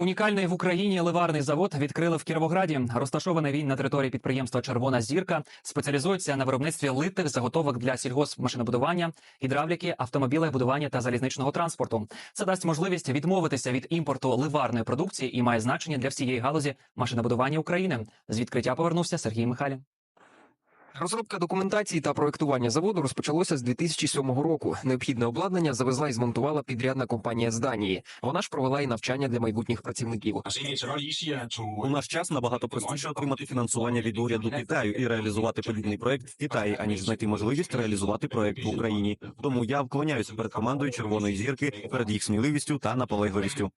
Унікальний в Україні ливарний завод відкрили в Кіровограді. Розташований він на території підприємства Червона зірка спеціалізується на виробництві литих заготовок для сільгоспмашинобудування, гідравліки, автомобілебудування та залізничного транспорту. Це дасть можливість відмовитися від імпорту ливарної продукції і має значення для всієї галузі машинобудування України. З відкриття повернувся Сергій Михайлін. Розробка документації та проектування заводу розпочалося з 2007 року. Необхідне обладнання завезла і змонтувала підрядна компанія з Данії. Вона ж провела і навчання для майбутніх працівників. У наш час набагато простіше отримати фінансування від уряду Китаю і реалізувати подібний проект в Китаї, аніж знайти можливість реалізувати проект в Україні. Тому я вклоняюся перед командою Червоної зірки, перед їх сміливістю та наполегливістю.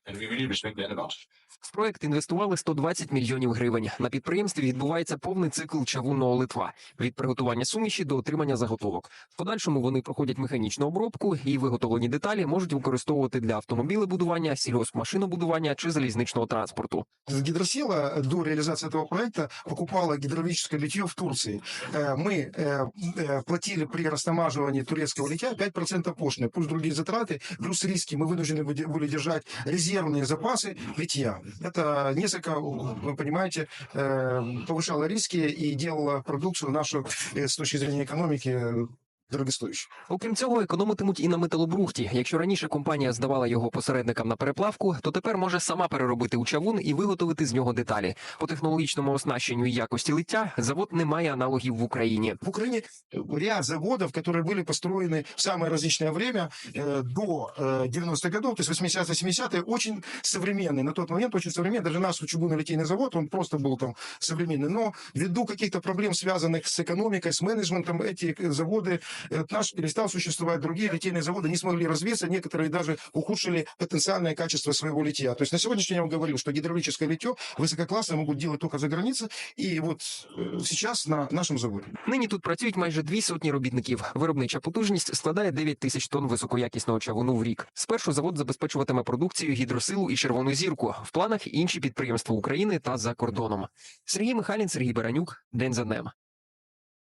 В проект інвестували 120 мільйонів гривень. На підприємстві відбувається повний цикл чавунного литва від приготування суміші до отримання заготовок. В подальшому вони проходять механічну обробку і виготовлені деталі можуть використовувати для автомобілебудування, сільгоспмашинобудування чи залізничного транспорту. Гидросила до реализации этого проекта покупала гидравлическое литье в Турции. Э, Мы э, э, платили при растамаживании турецкого литья 5% пошлины, плюс другие затраты, плюс риски. Мы вынуждены были- были держать резервные запасы литья. Это несколько, вы понимаете, э, повышало риски и делало продукцию нашу э, с точки зрения экономики э, дорогостоящей. Окрім цього, економитимуть і на металобрухті. Якщо раніше компанія здавала його посередникам на переплавку, то тепер може сама переробити у чавун і виготовити з нього деталі. По технологічному оснащенню і якості лиття завод не має аналогів в Україні. В Украине ряд заводов, которые были построены в самое различное время э, до э, 90-х годов, то есть 80-е, 70-е, очень современный. На тот момент очень современный. Даже наш чугунно-литейный завод, он просто был там современный. Но ввиду каких-то проблем, связанных с экономикой, с менеджментом, эти э, заводы, э, наш перестал существовать. Другие литейные заводы не смогли развиться. Некоторые даже ухудшили потенциальное качество своего литья. То есть на сегодняшний день я вам говорил, что гидравлическое литье высококлассное могут делать только за границей. И вот э, сейчас на нашем заводе. Нині тут працюють майже дві сотні робітників. Виробнича потужність складає 9 тисяч тонн високоякісного чавуну в рік. Спершу завод забезпечуватиме продукцію гідросилу і червону зірку. В планах інші підприємства України та за кордоном. Сергій Михайлін, Сергій Баранюк. День за днем.